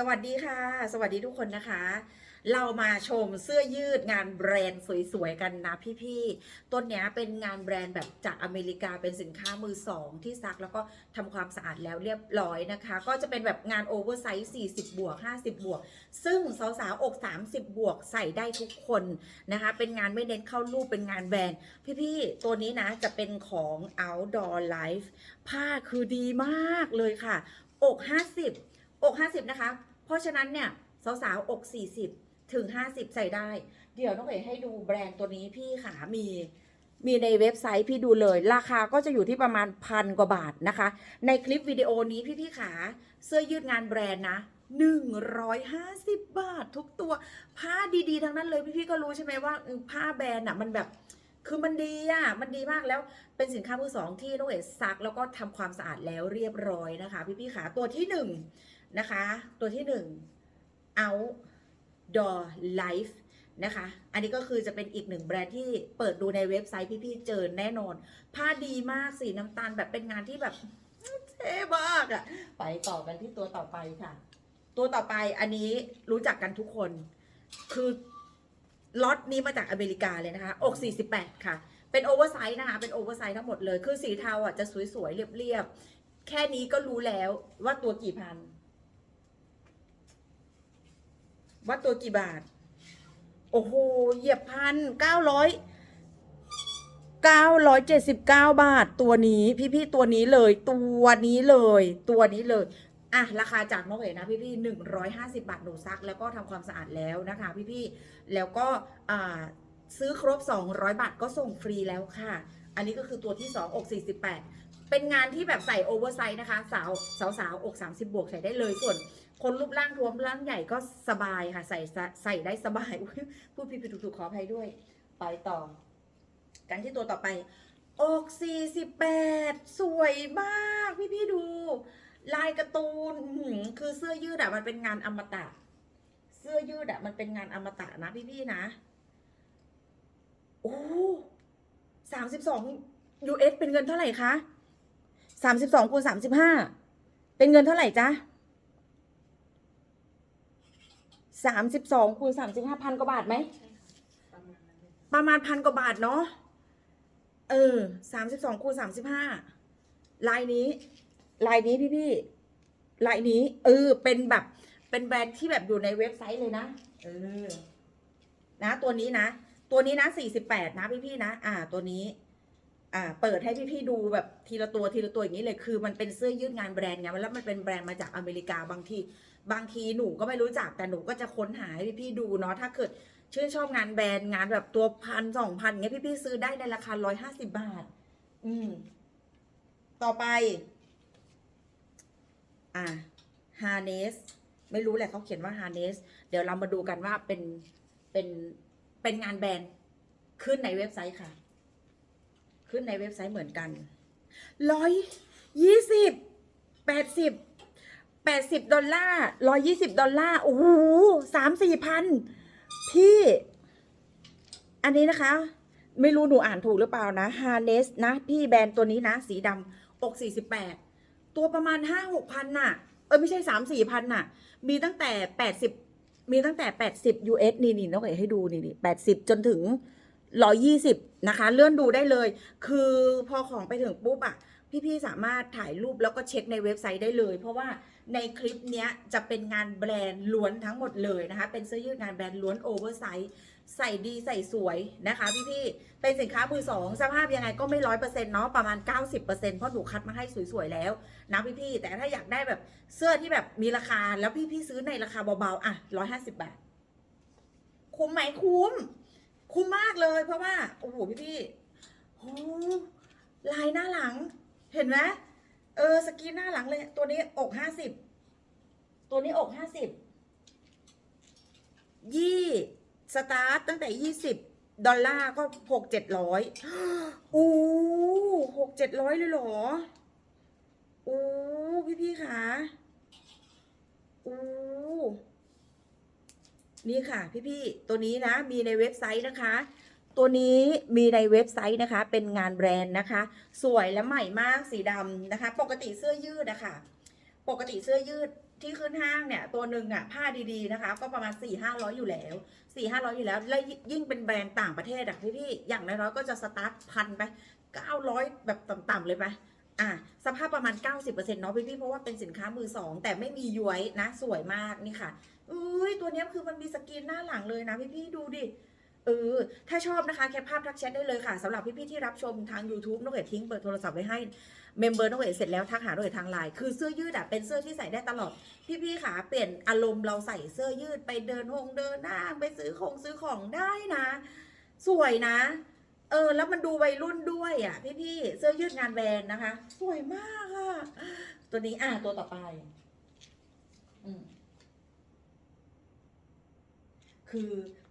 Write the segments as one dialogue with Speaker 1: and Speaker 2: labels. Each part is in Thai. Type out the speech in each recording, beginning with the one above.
Speaker 1: สวัสดีค่ะ สวัสดีทุกคนนะคะ เรามาชมเสื้อยืดงานแบรนด์สวยๆกันนะพี่ๆต้นเนี้ยเป็นงานแบรนด์แบบจากอเมริกาเป็นสินค้ามือสองที่ซักแล้วก็ทำความสะอาดแล้วเรียบร้อยนะคะ ก็จะเป็นแบบงานโอเวอร์ไซส์40 บวก 50 บวก ซึ่งสาวๆอก 30 บวกใส่ได้ทุกคนนะคะ เป็นงานไม่เน้นเข้ารูปเป็นงานแบรนด์ พี่ๆตัวนี้นะจะเป็นของ outdoor life ผ้าคือดีมากเลยค่ะ อก 50อก50 นะคะ เพราะฉะนั้นเนี่ยสาวๆอก 40 ถึง 50 ใส่ได้ เดี๋ยวน้องเอ๋ให้ดูแบรนด์ตัวนี้พี่ขามี มีในเว็บไซต์พี่ดูเลย ราคาก็จะอยู่ที่ประมาณพันกว่าบาทนะคะ ในคลิปวิดีโอนี้พี่ๆขาเสื้อยืดงานแบรนด์นะ150 บาททุกตัว ผ้าดีๆ ทั้งนั้นเลยพี่ๆก็รู้ใช่ไหมว่าผ้าแบรนด์อะมันแบบคือมันดีอะ มันดีมากแล้วเป็นสินค้ามือสองที่น้องเอ๋ซักแล้วก็ทำความสะอาดแล้วเรียบร้อยนะคะ พี่ๆขาตัวที่หนึ่ง นะคะ ตัวที่หนึ่ง outdoor life นะคะ อันนี้ก็คือจะเป็นอีกหนึ่งแบรนด์ที่เปิดดูในเว็บไซต์พี่ๆเจอแน่นอน ผ้าดีมากสีน้ำตาลแบบเป็นงานที่แบบเท่มากอะไปต่อกันที่ตัวต่อไปค่ะ ตัวต่อไปอันนี้รู้จักกันทุกคน คือล็อตนี้มาจากอเมริกาเลยนะคะ อก 48 ค่ะ เป็นโอเวอร์ไซส์นะคะ เป็นโอเวอร์ไซส์ทั้งหมดเลย คือสีเทาอะจะสวยๆ เรียบๆ แค่นี้ก็รู้แล้วว่าตัวกี่พัน ว่าตัวกี่บาท โอ้โห เหยียบพันเก้าร้อยเก้าร้อยเจ็ดสิบเก้าบาทตัวนี้ พี่ๆตัวนี้เลย ตัวนี้เลย ตัวนี้เลยอะราคาจากน้องเอ๋นะพี่ๆหนึ่งร้อยห้าสิบาทหนูซัก แล้วก็ทำความสะอาดแล้วนะคะพี่ๆแล้วก็อ่าซื้อครบ 200 บาทก็ส่งฟรีแล้วค่ะ อันนี้ก็คือตัวที่ 2 อก 48 เป็นงานที่แบบใส่โอเวอร์ไซส์นะคะ สาวสาวสาวอก 30 บวกใส่ได้เลยส่วน คนรูปร่างท้วมร่างใหญ่ก็สบายค่ะ ใส่ใส่ได้สบายพูดผิดผิดถูกๆขออภัยด้วย ไปต่อ กันที่ตัวต่อไปอก48 สวยมาก พี่พี่ๆดู ลายการ์ตูนคือเสื้อยืดอะมันเป็นงานอมตะ เสื้อยืดอะมันเป็นงานอมตะนะพี่พี่ๆนะโอ้สามสิบสอง US เป็นเงินเท่าไหร่คะสามสิบสองคูณสามสิบห้าเป็นเงินเท่าไหร่จ๊ะ สามสิบสองคูณสามสิบห้าพันกว่าบาทไหม ประมาณพันกว่าบาทเนาะ เออสามสิบสองคูณสามสิบห้าลายนี้ ลายนี้พี่พี่ลายนี้ เออ เป็นแบบ เป็นแบรนด์ที่แบบอยู่ในเว็บไซต์เลยนะ เออ นะ ตัวนี้นะ ตัวนี้นะสี่สิบแปดนะพี่พี่นะ อ่า ตัวนี้ อ่า เปิดให้พี่พี่ดูแบบทีละตัวทีละตัวอย่างนี้เลย คือมันเป็นเสื้อยืดงานแบรนด์ไง แล้วมันเป็นแบรนด์มาจากอเมริกาบางที บางทีหนูก็ไม่รู้จักแต่หนูก็จะค้นหาให้พี่ๆดูเนาะถ้าเกิดชื่นชอบงานแบรนด์งานแบบตัวพันสองพันเงี้ยพี่พี่ๆซื้อได้ในราคาร้อยห้าสิบบาท อืม ต่อไป อ่า harness ไม่รู้แหละเขาเขียนว่า harness เดี๋ยวเรามาดูกันว่าเป็นเป็นเป็นงานแบรนด์ขึ้นในเว็บไซต์ค่ะ ขึ้นในเว็บไซต์เหมือนกันร้อยยี่สิบแปดสิบ แปดสิบดอลลาร์ร้อยยี่สิบดอลลาร์ โอ้โหสามสี่พัน พี่ อันนี้นะคะ ไม่รู้หนูอ่านถูกหรือเปล่านะ harness นะ พี่แบรนด์ตัวนี้นะ สีดำอกสี่สิบแปดตัวประมาณห้าหกพันน่ะ เออไม่ใช่สามสี่พันน่ะ มีตั้งแต่แปดสิบมีตั้งแต่แปดสิบ US นี่นี่น้องเอ๋ให้ดูนี่นี่แปดสิบจนถึงร้อยี่สิบนะคะ เลื่อนดูได้เลย คือพอของไปถึงปุ๊บอะพี่ๆสามารถถ่ายรูปแล้วก็เช็คในเว็บไซต์ได้เลย เพราะว่า ในคลิปนี้จะเป็นงานแบรนด์ล้วนทั้งหมดเลยนะคะ เป็นเสื้อยืดงานแบรนด์ล้วนโอเวอร์ไซส์ใส่ดีใส่สวยนะคะพี่ๆเป็นสินค้ามือสองสภาพยังไงก็ไม่ร้อยเปอร์เซ็นต์เนาะประมาณ 90%เพราะหนูคัดมาให้สวยๆแล้วนะพี่ๆแต่ถ้าอยากได้แบบเสื้อที่แบบมีราคาแล้วพี่ๆซื้อในราคาเบาๆอะร้อยห้าสิบบาท คุ้มไหมคุ้ม คุ้มมากเลยเพราะว่าโอ้โหพี่ๆโอ้ลายหน้าหลัง เห็นไหม เออสกรีนหน้าหลังเลย ตัวนี้อกห้าสิบตัวนี้อกห้าสิบยี่สตาร์ตตั้งแต่ยี่สิบดอลลาร์ก็หกเจ็ดร้อยอู้หกเจ็ดร้อยเลยเหรอโอ้พี่พี่ๆค่ะโอ้นี่ค่ะ พี่พี่ๆตัวนี้นะ มีในเว็บไซต์นะคะ ตัวนี้มีในเว็บไซต์นะคะ เป็นงานแบรนด์นะคะ สวยและใหม่มากสีดำนะคะ ปกติเสื้อยืดนะคะปกติเสื้อยืดที่ขึ้นห้างเนี่ย ตัวหนึ่งอะผ้าดีๆนะคะ ก็ประมาณ4ี่ห้าร้อยอยู่แล้ว4ี่ห้าร้อยอยู่แล้ว แล้วยิ่งเป็นแบรนด์ต่างประเทศอะพี่พี่ๆอย่างน้อยๆก็จะสตาร์ทพันไปเก้าร้อยแบบต่ำๆเลยไปอะสภาพประมาณ 90%เนาะพี่พี่ๆเพราะว่าเป็นสินค้ามือสองแต่ไม่มีย้วยนะ สวยมากนี่ค่ะอุ้ยตัวนี้คือมันมีสกรีนหน้าหลังเลยนะพี่พี่ๆดูดิ เออ ถ้าชอบนะคะแคปภาพทักแชทได้เลยค่ะสำหรับพี่ๆที่รับชมทาง YouTube น้องเอ๋ทิ้งเบอร์โทรศัพท์ไว้ให้เมมเบอร์น้องเอ๋เสร็จแล้วทักหาน้องเอ๋ทางไลน์คือเสื้อยืดอะเป็นเสื้อที่ใส่ได้ตลอด พี่ๆค่ะเปลี่ยนอารมณ์เราใส่เสื้อยืดไปเดินหงเดินห้างไปซื้อของซื้อของได้นะ สวยนะ เออ แล้วมันดูวัยรุ่นด้วยอะ พี่ๆเสื้อยืดงานแบรนด์นะคะ สวยมากอะ ตัวนี้อะตัวต่อไป อืมคือ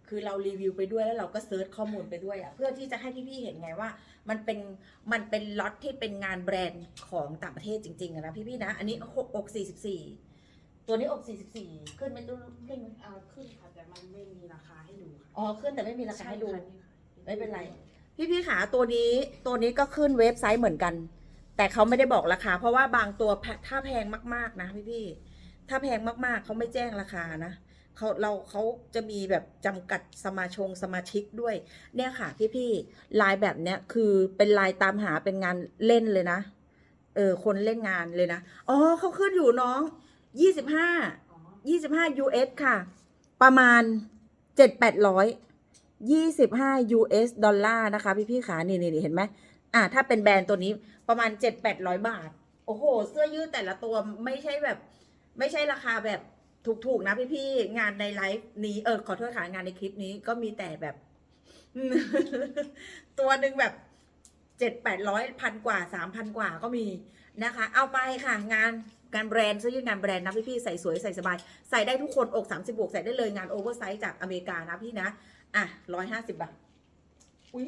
Speaker 1: คือเรารีวิวไปด้วยแล้วเราก็เซิร์ชข้อมูลไปด้วยอะเพื่อที่จะให้พี่ๆเห็นไงว่า มันเป็นมันเป็นล็อตที่เป็นงานแบรนด์ของต่างประเทศจริงๆอะนะพี่ๆนะ อันนี้หกอกสี่สิบสี่ตัวนี้อกสี่สิบสี่ขึ้นไหมตู้ขึ้นไหม
Speaker 2: เอาขึ้นค่ะแต่มันไม่มีราคาให้ดูค่ะ
Speaker 1: อ๋อขึ้นแต่ไม่มีราคาให้ดู
Speaker 2: ช่ค่ะค่ะ
Speaker 1: ไม่เป็นไร พี่ๆขาตัวนี้ตัวนี้ก็ขึ้นเว็บไซต์เหมือนกัน แต่เขาไม่ได้บอกราคา เพราะว่าบางตัวแพถ้าแพงมากๆนะพี่ๆถ้าแพงมากๆเขาไม่แจ้งราคานะ เขาเราเขาจะมีแบบจำกัดสมาชงสมาชิกด้วย เนี่ยค่ะพี่ๆลายแบบเนี้ยคือเป็นลายตามหาเป็นงานเล่นเลยนะเออคนเล่นงานเลยนะอ๋อเขาขึ้นอยู่น้องยี่สิบห้ายี่สิบห้า US ค่ะ ประมาณเจ็ดแปดร้อยยี่สิบห้า US ดอลลาร์นะคะ พี่พี่ๆขานี่นี่นี่เห็นไหมอ่าถ้าเป็นแบรนด์ตัวนี้ประมาณเจ็ดแปดร้อยบาท โอ้โห เสื้อยืดแต่ละตัวไม่ใช่แบบ ไม่ใช่ราคาแบบ ถูกๆนะพี่ๆงานในไลฟ์นี้เออขอโทษค่ะงานในคลิปนี้ก็มีแต่แบบ ตัวหนึ่งแบบเจ็ดแปดร้อยพันกว่าสามพันกว่าก็มีนะคะ เอาไปค่ะงานงานแบรนด์เสื้อยืดงานแบรนด์นะพี่พี่ๆใส่สวยใส่สบาย ใส่ได้ทุกคนอก30บวกใส่ได้เลยงานโอเวอร์ไซส์จากอเมริกานะพี่นะ อะร้อยห้าสิบบาทอุ้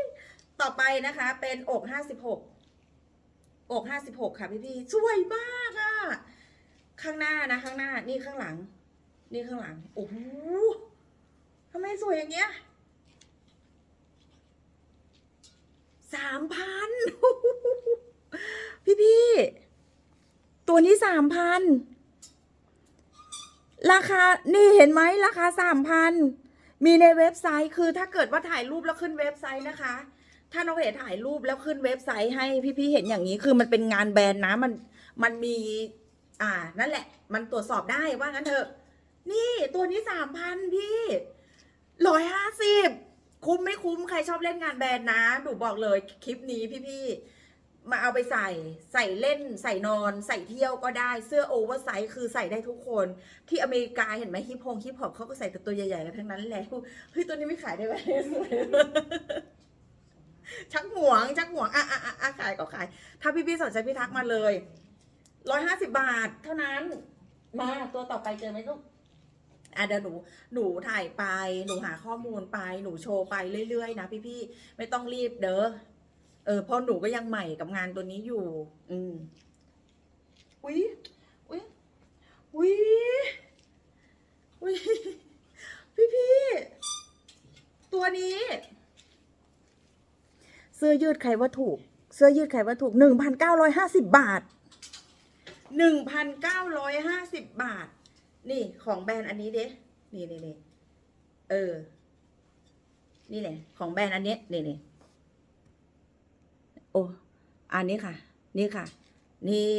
Speaker 1: ยต่อไปนะคะเป็นอกห้าสิบหกอกห้าสิบหกค่ะพี่พี่ๆสวยมากอะ ข้างหน้านะข้างหน้า นี่ข้างหลัง นี่ข้างหลัง โอ้โหทำไมสวยอย่างเงี้ยสามพันพี่พี่ตัวนี้สามพันราคา นี่เห็นไหมราคาสามพันมีในเว็บไซต์ คือถ้าเกิดว่าถ่ายรูปแล้วขึ้นเว็บไซต์นะคะ ถ้าน้องเอ๋ถ่ายรูปแล้วขึ้นเว็บไซต์ให้พี่ๆเห็นอย่างนี้ คือมันเป็นงานแบรนด์นะ มัน มันมี อ่า นั่นแหละ มันตรวจสอบได้ว่างั้นเถอะ นี่ตัวนี้สามพันพี่ร้อยห้าสิบคุ้มไม่คุ้มใครชอบเล่นงานแบรนด์นะหนูบอกเลยคลิปนี้พี่ๆมาเอาไปใส่ใส่เล่น ใส่นอน ใส่เที่ยวก็ได้เสื้อโอเวอร์ไซส์คือใส่ได้ทุกคน ที่อเมริกาเห็นไหมฮิปฮงฮิปฮอปเขาก็ใส่แต่ตัวใหญ่ๆกันทั้งนั้นแหละเฮ้ยตัวนี้ไม่ขายได้ไหมสวยชักหวงชักหวงอะอะอะอะขายก็ขาย ถ้าพี่ๆสนใจพี่ทักมาเลย ร้อยห้าสิบบาทเท่านั้น มาตัวต่อไปเจอไหมลูกอะเดี๋ยวหนูหนูถ่ายไปหนูหาข้อมูลไปหนูโชว์ไปเรื่อยๆนะพี่ๆไม่ต้องรีบเด้อเออเพราะหนูก็ยังใหม่กับงานตัวนี้อยู่ อืมอุ้ยอุ้ยอุ้ยอุ้ยพี่พี่ๆตัวนี้ เสื้อยืดใครว่าถูก เสื้อยืดใครว่าถูกหนึ่งพันเก้าร้อยห้าสิบบาท หนึ่งพันเก้าร้อยห้าสิบบาท นี่ของแบรนด์อันนี้เด้นี่นี่นี่เออ นี่แหละ ของแบรนด์อันเนี้ยนี่นี่โอ้อันนี้ค่ะ นี่ค่ะ นี่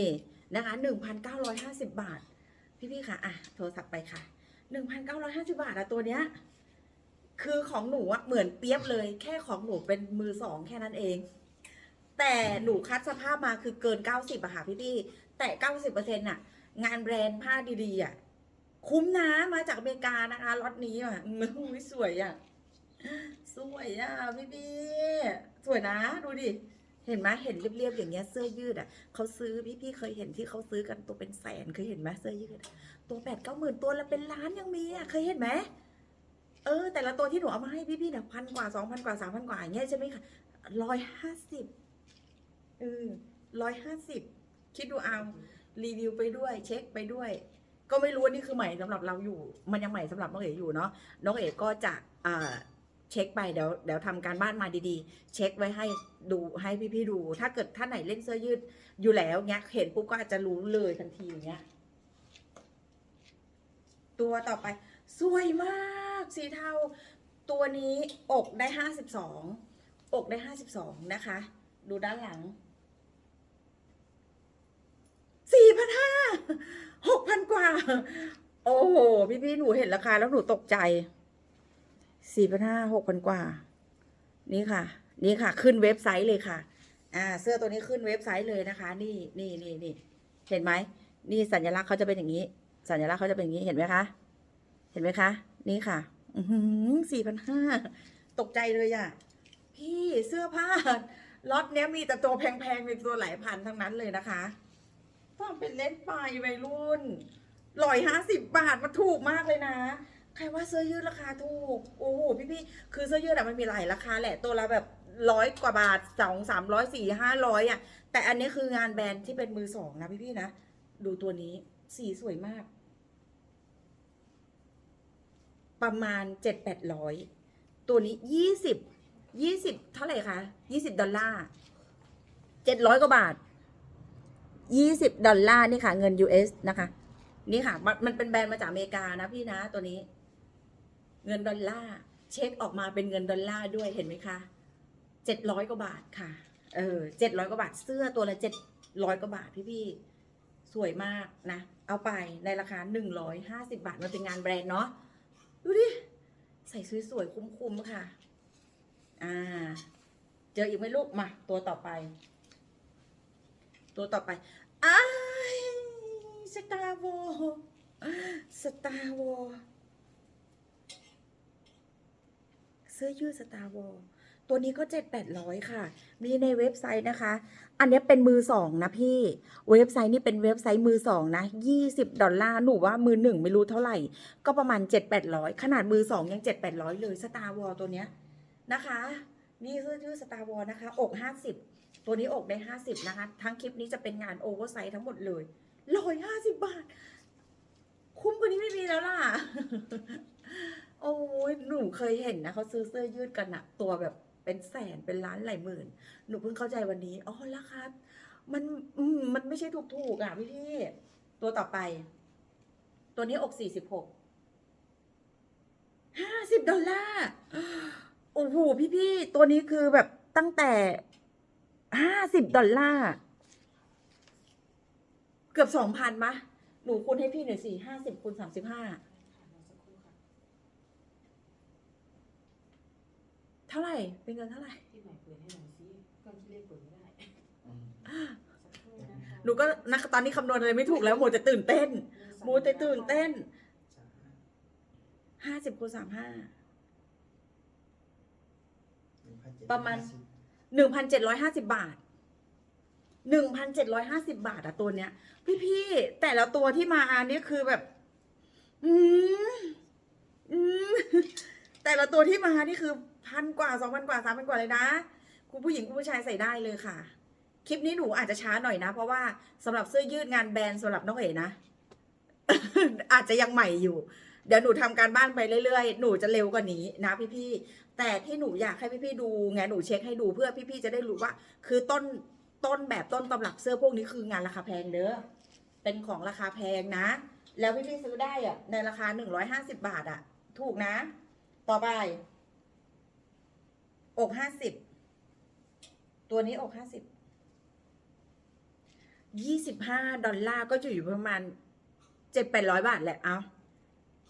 Speaker 1: นะคะหนึ่งพันเก้าร้อยห้าสิบบาท พี่พี่ค่ะอะโทรศัพท์ไปค่ะหนึ่งพันเก้าร้อยห้าสิบาทอะตัวเนี้ย คือของหนูอะเหมือนเปียบเลย แค่ของหนูเป็นมือสองแค่นั้นเอง แต่หนูคัดสภาพมาคือเกินเก้าสิบอะค่ะพี่พี่ แต่เก้าสิบเปอร์เซ็นต์อะงานแบรนด์ผ้าดีๆอะ คุ้มนะมาจากอเมริกานะคะล็อตนี้อะอืมสวยอะ สวยอะพี่พี่ๆสวยนะดูดิเห็นไหมเห็นเรียบๆอย่างเงี้ยเสื้อยืดอะเขาซื้อพี่ๆเคยเห็นที่เขาซื้อกันตัวเป็นแสนเคยเห็นไหมเสื้อยืด ตัวแปดเก้าหมื่นตัวละเป็นล้านยังมีอะเคยเห็นไหมเออ แต่ละตัวที่หนูเอามาให้พี่ๆเนี่ยพันกว่าสองพันกว่าสามพันกว่าอย่างเงี้ยใช่ไหมคะร้อยห้าสิบเออร้อยห้าสิบ คิดดูเอารีวิวไปด้วย เช็คไปด้วย ก็ไม่รู้ว่านี่คือใหม่สำหรับเราอยู่ มันยังใหม่สำหรับน้องเอ๋อยู่เนาะน้องเอ๋ก็จะอ่าเช็คไปเดี๋ยวเดี๋ยวทำการบ้านมาดีๆ เช็คไว้ให้ดูให้พี่ๆดู ถ้าเกิดท่านไหนเล่นเสื้อยืดอยู่แล้วเงี้ยเห็นปุ๊บก็อาจจะรู้เลยทันทีอย่างเงี้ยตัวต่อไป สวยมากสีเทาตัวนี้อกได้ห้าสิบสองอกได้ห้าสิบสองนะคะ ดูด้านหลัง สี่พันห้าหกพันกว่า โอ้โห พี่พี่หนูเห็นราคาแล้วหนูตกใจสี่พันห้าหกพันกว่า นี่ค่ะ นี่ค่ะ ขึ้นเว็บไซต์เลยค่ะ อ่า เสื้อตัวนี้ขึ้นเว็บไซต์เลยนะคะ นี่นี่นี่นี่เห็นไหมนี่สัญลักษณ์เขาจะเป็นอย่างนี้ สัญลักษณ์เขาจะเป็นอย่างนี้เห็นไหมคะ เห็นไหมคะ นี่ค่ะ อืสี่พันห้าตกใจเลยอะพี่เสื้อผ้าล็อตเนี้ยมีแต่ตัวแพงๆเป็นตัวหลายพันทั้งนั้นเลยนะคะ ต้องเป็นเล่นไปวัยรุ่นร้อยห้าสิบบาทมันถูกมากเลยนะ ใครว่าเสื้อยืดราคาถูก โอ้โหพี่ๆคือเสื้อยืดอะมันมีหลายราคาแหละตัวละแบบร้อยกว่าบาทสองสามร้อยสี่ห้าร้อยอะแต่อันนี้คืองานแบรนด์ที่เป็นมือสองนะพี่ๆนะ ดูตัวนี้สีสวยมาก ประมาณเจ็ดแปดร้อยตัวนี้ยี่สิบยี่สิบเท่าไหร่คะยี่สิบดอลลาร์เจ็ดร้อยกว่าบาท ยี่สิบดอลลาร์นี่ค่ะ เงิน US นะคะ นี่ค่ะมันมันเป็นแบรนด์มาจากอเมริกานะพี่นะตัวนี้ เงินดอลลาร์เช็คออกมาเป็นเงินดอลลาร์ด้วยเห็นไหมคะเจ็ดร้อยกว่าบาทค่ะ เออเจ็ดร้อยกว่าบาทเสื้อตัวละเจ็ดร้อยกว่าบาทพี่พี่สวยมากนะ เอาไปในราคาหนึ่งร้อยห้าสิบาทมันเป็นงานแบรนด์เนาะดูดิ ใส่สวยๆคุ้มๆค่ะ อ่า เจออีกไหมลูกมา ตัวต่อไป ตัวต่อไปอ้ายสตาร์วอลสตาร์วอลเสื้อยืดสตาร์วอลตัวนี้ก็เจ็ดแปดร้อยค่ะ มีในเว็บไซต์นะคะ อันนี้เป็นมือสองนะพี่ เว็บไซต์นี่เป็นเว็บไซต์มือสองนะยี่สิบดอลลาร์ หนูว่ามือหนึ่งไม่รู้เท่าไหร่ ก็ประมาณเจ็ดแปดร้อยขนาดมือสองยังเจ็ดแปดร้อยเลยสตาร์วอลตัวเนี้ยนะคะ นี่เสื้อยืดสตาร์วอลนะคะ อกห้าสิบ ตัวนี้อกได้ห้าสิบนะคะ ทั้งคลิปนี้จะเป็นงานโอเวอร์ไซส์ทั้งหมดเลยร้อยห้าสิบบาท คุ้มกว่านี้ไม่มีแล้วล่ะ โอ้ยหนูเคยเห็นนะเขาซื้อเสื้อยืดกันอะตัวแบบเป็นแสนเป็นล้านหลายหมื่น หนูเพิ่งเข้าใจวันนี้อ๋อราคามันอืมมันไม่ใช่ถูกถูกๆอะพี่พี่ตัวต่อไป ตัวนี้อกสี่สิบหกห้าสิบดอลลาร์โอ้โหพี่พี่ตัวนี้คือแบบตั้งแต่ ห้าสิบดอลลาร์ เกือบสองพันมะ หนูคูณให้พี่หน่อยสิห้าสิบคูณสามสิบห้า เท่าไหร่ เป็นเงินเท่าไหร่
Speaker 2: ที่ไหนเปิดให้หน่อยสิก็ที่เลขเปิดไม่ได้
Speaker 3: อืม
Speaker 2: สักครู่นะคะ
Speaker 1: หนูก็นักตอนนี้คำนวณอะไรไม่ถูกแล้วโมจะตื่นเต้นโมจะตื่นเต้น
Speaker 3: จ้า
Speaker 1: ห้าสิบคูณสามห้า
Speaker 3: 1,750
Speaker 1: ประมาณ หนึ่งพันเจ็ดร้อยห้ หนึ่งพันเจ็ดร้อยห้าสิบบาทหนึ่งพันเจ็ดร้อยห้าสิบาทอะตัวเนี้ย พี่พี่แต่ละตัวที่มาอันนี้คือแบบ อืมอืมแต่ละตัวที่มานี่คือพันกว่าสองพันกว่าสามพันกว่าเลยนะคุณผู้หญิงคุณผู้ชายใส่ได้เลยค่ะ คลิปนี้หนูอาจจะช้าหน่อยนะ เพราะว่าสำหรับเสื้อยืดงานแบรนด์สำหรับน้องเอ๋นะอาจจะยังใหม่อยู่ เดี๋ยวหนูทำการบ้านไปเรื่อยๆ หนูจะเร็วกว่านี้นะพี่ๆ แต่ที่หนูอยากให้พี่ๆดูไงหนูเช็คให้ดูเพื่อพี่ๆจะได้รู้ว่า คือต้นต้นแบบต้นตำรับเสื้อพวกนี้คืองานราคาแพงเด้อเป็นของราคาแพงนะ แล้วพี่ๆซื้อได้อะในราคาหนึ่งร้อยห้าสิบาทอะถูกนะ ต่อไป อกห้าสิบตัวนี้อกห้าสิบยี่สิบห้าดอลลาร์ก็จะอยู่ประมาณเจ็ดแปดร้อยบาทแหละเอา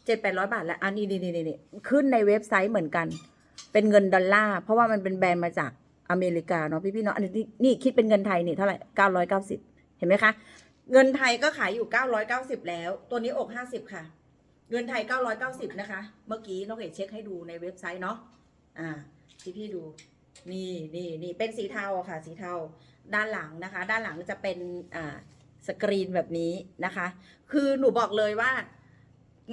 Speaker 1: เจ็ดแปดร้อยบาทแหละอันนี้นี่นี่นี่ขึ้นในเว็บไซต์เหมือนกัน เป็นเงินดอลลาร์เพราะว่ามันเป็นแบรนด์มาจากอเมริกาเนาะพี่พี่ๆเนาะอันนี้นี่คิดเป็นเงินไทยนี่เท่าไหร่เก้าร้อยเก้าสิบเห็นไหมคะ เงินไทยก็ขายอยู่เก้าร้อยเก้าสิบแล้ว ตัวนี้อกห้าสิบค่ะ เงินไทยเก้าร้อยเก้าสิบนะคะ เมื่อกี้น้องเอกเช็คให้ดูในเว็บไซต์เนาะอ่าพี่พี่ดู นี่นี่นี่เป็นสีเทาค่ะ สีเทาด้านหลังนะคะ ด้านหลังจะเป็นอ่าสกรีนแบบนี้นะคะ คือหนูบอกเลยว่า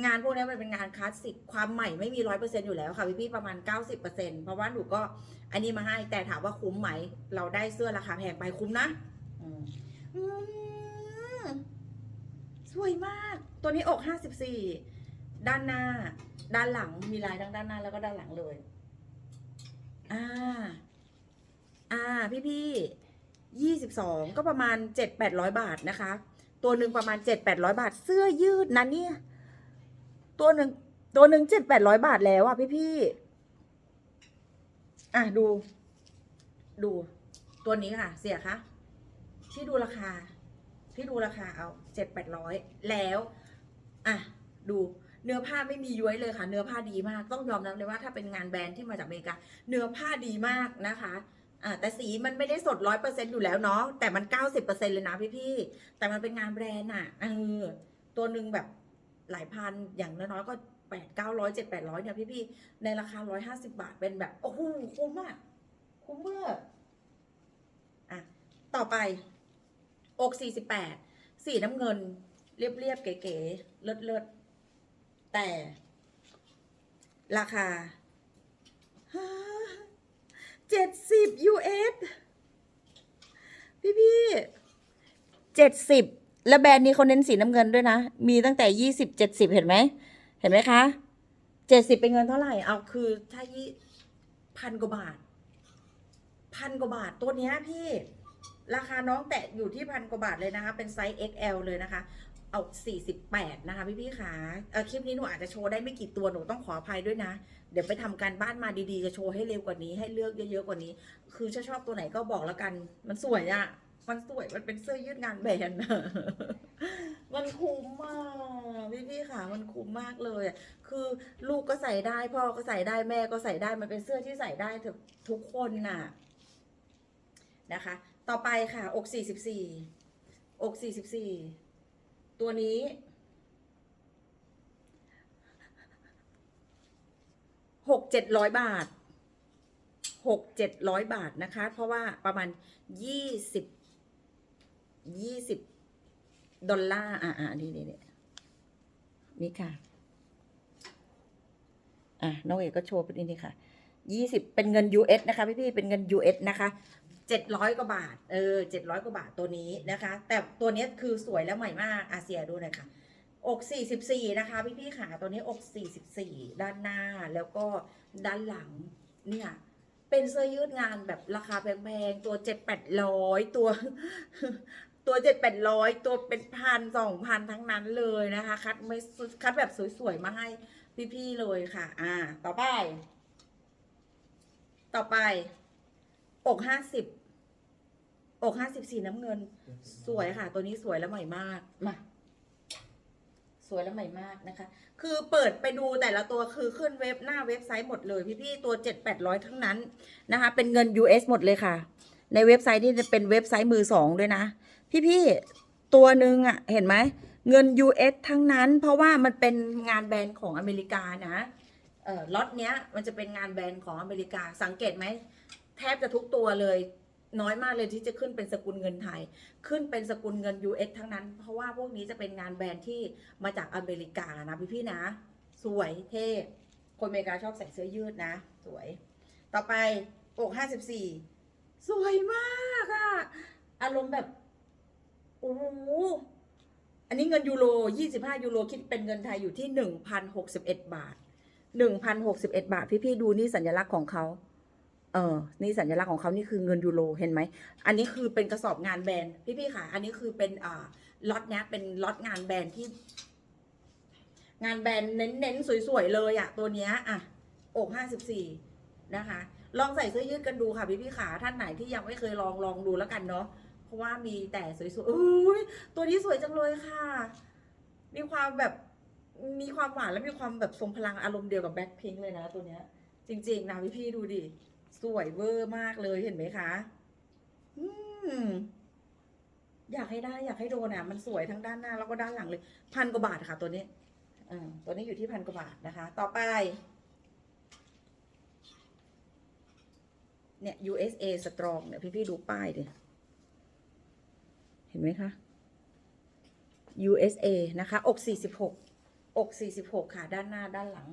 Speaker 1: งานพวกนี้มันเป็นงานคลาสสิกความใหม่ไม่มีร้อยเปอร์เซ็นอยู่แล้วค่ะพี่พี่ประมาณเก้าสิบเปอร์เซ็นเพราะว่าหนูก็อันนี้มาให้แต่ถามว่าคุ้มไหม เราได้เสื้อราคาแพงไปคุ้มนะอสวยมาก ตัวนี้อกห้าสิบสี่ด้านหน้า ด้านหลังมีลายทั้งด้านหน้าแล้วก็ด้านหลังเลย อ่า อ่า พี่พี่ยี่สิบสองก็ประมาณเจ็ดแปดร้อยบาทนะคะ ตัวหนึ่งประมาณเจ็ดแปดร้อยบาท เสื้อยืดนะเนี่ย ตัวหนึ่งตัวหนึ่งเจ็ดแปดร้อยบาทแล้วอะพี่พี่อะดู ดู ตัวนี้ค่ะ เสียคะที่ดูราคาที่ดูราคาเอาเจ็ดแปดร้อยแล้ว อะ ดูเนื้อผ้าไม่มีย้วยเลยค่ะ เนื้อผ้าดีมาก ต้องยอมรับเลยว่าถ้าเป็นงานแบรนด์ที่มาจากอเมริกา เนื้อผ้าดีมากนะคะอ่าแต่สีมันไม่ได้สดร้อยเปอร์เซ็นอยู่แล้วเนาะ แต่มันเก้าสิบเปอร์เซ็นเลยนะพี่พี่ แต่มันเป็นงานแบรนด์อะเออ ตัวหนึ่งแบบ หลายพันอย่างน้อยๆก็แปดเก้าร้อยเจ็ดแปดร้อยเนี่ยพี่พี่ๆในราคาร้อยห้าสิบาทเป็นแบบโอ้โหคุ้มอะคุ้มเมื่ออะต่อไปอกสี่สิบแปดสีน้ำเงิน เรียบๆเก๋ๆเลิศๆแต่ ราคาเจ็ดสิบ US พี่พี่เจ็ดสิบ แล้วแบรนด์นี้เขาเน้นสีน้ำเงินด้วยนะ มีตั้งแต่ยี่สิบเจ็ดสิบเห็นไหม เห็นไหมคะเจ็ดสิบเป็นเงินเท่าไหร่ เอาคือถ้ายี่พันกว่าบาท พันกว่าบาทตัวเนี้ยพี่ ราคาน้องแตะอยู่ที่พันกว่าบาทเลยนะคะ เป็นไซส์ XL เลยนะคะ เอา 48 นะคะ พี่พี่ๆขาเอ่อคลิปนี้หนูอาจจะโชว์ได้ไม่กี่ตัวหนูต้องขออภัยด้วยนะ เดี๋ยวไปทำการบ้านมาดีๆ จะโชว์ให้เร็วกว่านี้ ให้เลือกเยอะๆกว่านี้ คือชอบตัวไหนก็บอกแล้วกัน มันสวยอะ มันสวยมันเป็นเสื้อยืดงานแบรนด์อะมันคุ้มมากพี่พี่ๆขามันคุ้มมากเลยคือลูกก็ใส่ได้ พ่อก็ใส่ได้แม่ก็ใส่ได้มันเป็นเสื้อที่ใส่ได้ทุกทุกคนน่ะนะคะ ต่อไปค่ะ อก44อก44ตัวนี้ หกเจ็ดร้อยบาทหกเจ็ดร้อยบาทนะคะ เพราะว่าประมาณยี่สิบ ยี่สิบดอลลาร์ อ่าอ่านี่นี่นี่นี่ค่ะ อะน้องเอกก็โชว์เป็นนี่ค่ะยี่สิบเป็นเงิน US นะคะ พี่พี่เป็นเงิน US นะคะเจ็ดร้อยกว่าบาท เออเจ็ดร้อยกว่าบาทตัวนี้นะคะ แต่ตัวนี้คือสวยแล้วใหม่มากอาเซียดูหน่อยค่ะ อกสี่สิบสี่นะคะ พี่พี่ขาตัวนี้อกสี่สิบสี่ด้านหน้าแล้วก็ด้านหลัง เนี่ยเป็นเสื้อยืดงานแบบราคาแพงๆ ตัวเจ็ดแปดร้อยตัว ตัวเจ็ดแปดร้อยตัวเป็นพันสองพันทั้งนั้นเลยนะคะ คัดไม่คัดแบบสวยๆ มาให้พี่ๆเลยค่ะ อ่า ต่อไป ต่อไป อกห้าสิบอกห้าสิบสี่น้ำเงิน สวยค่ะ ตัวนี้สวยและใหม่มากมาสวยและใหม่มากนะคะ คือเปิดไปดูแต่ละตัวคือขึ้นเว็บหน้าเว็บไซต์หมดเลย พี่ๆตัวเจ็ดแปดร้อยทั้งนั้นนะคะ เป็นเงิน US หมดเลยค่ะ ในเว็บไซต์นี่จะเป็นเว็บไซต์มือสองด้วยนะ พี่ๆตัวหนึ่งอะเห็นไหมเงิน US ทั้งนั้น เพราะว่ามันเป็นงานแบรนด์ของอเมริกานะเอ่อล็อตเนี้ยมันจะเป็นงานแบรนด์ของอเมริกาสังเกตไหมแทบจะทุกตัวเลยน้อยมากเลยที่จะขึ้นเป็นสกุลเงินไทย ขึ้นเป็นสกุลเงิน US ทั้งนั้น เพราะว่าพวกนี้จะเป็นงานแบรนด์ที่มาจากอเมริกานะพี่ๆนะ สวยเท่คนอเมริกาชอบใส่เสื้อยืดนะ สวย ต่อไปอก54สวยมากอะอารมณ์แบบ โอ้โหอันนี้เงินยูโร 25 ยูโรคิดเป็นเงินไทยอยู่ที่ 1,061 บาท 1,061 บาท พี่ๆดูนี่สัญลักษณ์ของเขาเออ นี่สัญลักษณ์ของเขานี่คือเงินยูโร เห็นไหม อันนี้คือเป็นกระสอบงานแบรนด์ พี่ๆค่ะ อันนี้คือเป็นอ่าล็อตเนี้ยเป็นล็อตงานแบรนด์ที่ งานแบรนด์เน้นๆสวยๆเลยอะตัวเนี้ยอะอกห้าสิบสี่นะคะ ลองใส่เสื้อยืดกันดูค่ะพี่พี่ขาท่านไหนที่ยังไม่เคยลองลองดูแล้วกันเนาะ ราะว่ามีแต่สวยๆอุ้ยตัวนี้สวยจังเลยค่ะ มีความแบบมีความหวานและมีความแบบทรงพลังอารมณ์เดียวกับแบ็คพิงเลยนะตัวเนี้ย จริง ๆ นะพี่พี่ๆดูดิ สวยเวอร์มากเลยเห็นไหมคะ อืมอยากให้ได้อยากให้โดนอะมันสวยทั้งด้านหน้าแล้วก็ด้านหลังเลย พันกว่าบาทค่ะ ตัวนี้อ่าตัวนี้อยู่ที่พันกว่าบาทนะคะ ต่อไป เนี่ย USA strong เนี่ยพี่ๆดูป้ายดิ เห็นไหมคะ USA นะคะ อก 46 อก 46 ค่ะ ด้านหน้าด้านหลัง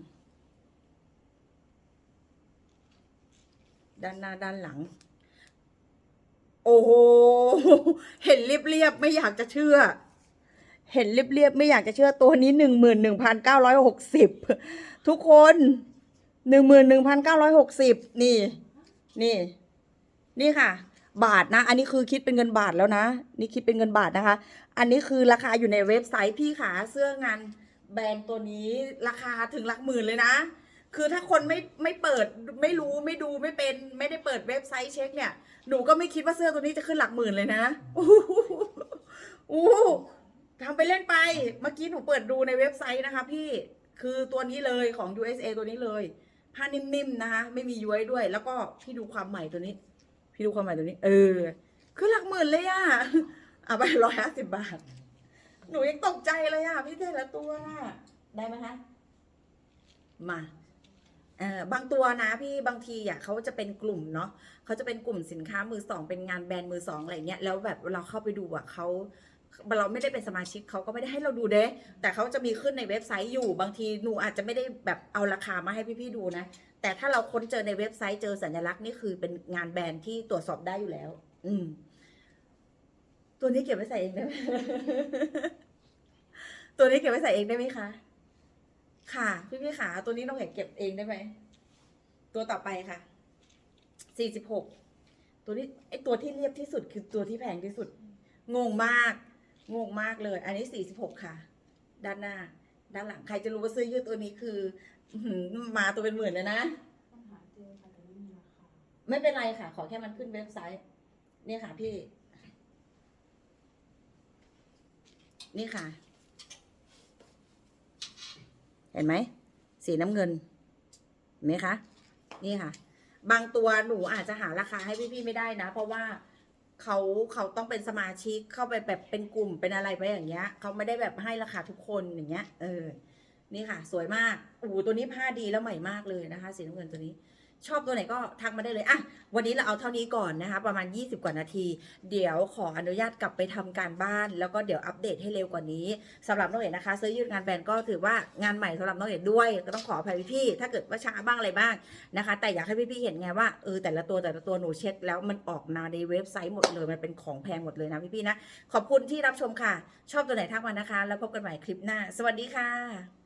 Speaker 1: ด้านหน้าด้านหลัง โอ้โห เห็นเรียบๆ ไม่อยากจะเชื่อ เห็นเรียบๆ ไม่อยากจะเชื่อตัวนี้หนึ่งหมื่นหนึ่งพันเก้าร้อยหกสิบทุกคนหนึ่งหมื่นหนึ่งพันเก้าร้อยหกสิบนี่ นี่ นี่ค่ะ บาทนะ อันนี้คือคิดเป็นเงินบาทแล้วนะ นี่คิดเป็นเงินบาทนะคะ อันนี้คือราคาอยู่ในเว็บไซต์พี่ขาเสื้องานแบรนด์ตัวนี้ราคาถึงหลักหมื่นเลยนะ คือถ้าคนไม่ไม่เปิดไม่รู้ไม่ดูไม่เป็นไม่ได้เปิดเว็บไซต์เช็คเนี่ย หนูก็ไม่คิดว่าเสื้อตัวนี้จะขึ้นหลักหมื่นเลยนะอู้หูอู้ทำไปเล่นไป เมื่อกี้หนูเปิดดูในเว็บไซต์นะคะ พี่คือตัวนี้เลยของ USA ตัวนี้เลยผ้านิ่มๆนะคะ ไม่มีย้วยด้วย แล้วก็พี่ดูความใหม่ตัวนี้ พี่ดูความหม่ตัวนี้ เออขึ้นหลักหมื่นเลยอะเอาไปร้อยห้าสิบบาท หนูยังตกใจเลยอะพี่แต่ละตัวน่ะได้ไหมคะมาเอ่อบางตัวนะพี่บางทีอะเขาจะเป็นกลุ่มเนาะเขาจะเป็นกลุ่มสินค้ามือสองเป็นงานแบรนด์มือสองอะไรเงี้ยแล้วแบบเราเข้าไปดูอะเขาเราไม่ได้เป็นสมาชิกเขาก็ไม่ได้ให้เราดูเด้ แต่เขาจะมีขึ้นในเว็บไซต์อยู่บางทีหนูอาจจะไม่ได้แบบเอาราคามาให้พี่ๆดูนะ แต่ถ้าเราค้นเจอในเว็บไซต์เจอสัญลักษณ์นี่คือเป็นงานแบรนด์ที่ตรวจสอบได้อยู่แล้ว อืม ตัวนี้เก็บไว้ใส่เองได้ไหมตัวนี้เก็บไว้ใส่เองได้ไหมคะ ค่ะ พี่พี่ขา ตัวนี้น้องเห็นเก็บเองได้ไหม ตัวต่อไปค่ะ สี่สิบหก ตัวนี้ไอตัวที่เรียบที่สุดคือตัวที่แพงที่สุด งงมาก งงมากเลย อันนี้สี่สิบหกค่ะ ด้านหน้า ด้านหลัง ใครจะรู้ว่าเสื้อยืดตัวนี้คือ อื้อหือมาตัวเป็นหมื่นเลยนะ
Speaker 2: ต้องหาเจอค่ะแต่ไม่มีราคา
Speaker 1: ไม่เป็นไรค่ะ ขอแค่มันขึ้นเว็บไซต์ เนี่ยค่ะพี่ นี่ค่ะ เห็นไหม สีน้ำเงิน เห็นไหมคะ นี่ค่ะ บางตัวหนูอาจจะหาราคาให้พี่ๆไม่ได้นะ เพราะว่าเขาเขาต้องเป็นสมาชิกเข้าไปแบบเป็นกลุ่มเป็นอะไรไปอย่างเงี้ยเขาไม่ได้แบบให้ราคาทุกคนอย่างเงี้ย เออ นี่ค่ะ สวยมากอ้โหตัวนี้ผ้าดีแล้วใหม่มากเลยนะคะ สีน้ำเงินตัวนี้ ชอบตัวไหนก็ทักมาได้เลยอะวันนี้เราเอาเท่านี้ก่อนนะคะ ประมาณ 20 กว่านาที เดี๋ยวขออนุญาตกลับไปทำการบ้าน แล้วก็เดี๋ยวอัปเดตให้เร็วกว่านี้สำหรับน้องเอ๋นะคะซื้อยืดงานแบรนด์ก็ถือว่างานใหม่สำหรับน้องเอ๋ด้วย ก็ต้องขออภัยพี่ๆถ้าเกิดว่าช้าบ้างอะไรบ้างนะคะ แต่อยากให้พี่ๆเห็นไงว่าเออแต่ละตัวแต่ละตัวหนูเช็ค แล้วมันออกมาในเว็บไซต์หมดเลยมันเป็นของแพงหมดเลยนะพี่ๆนะขอบคุณที่รับชมค่ะ ชอบตัวไหนทักมานะคะ แล้วพบกันใหม่คลิปหน้า สวัสดีค่ะ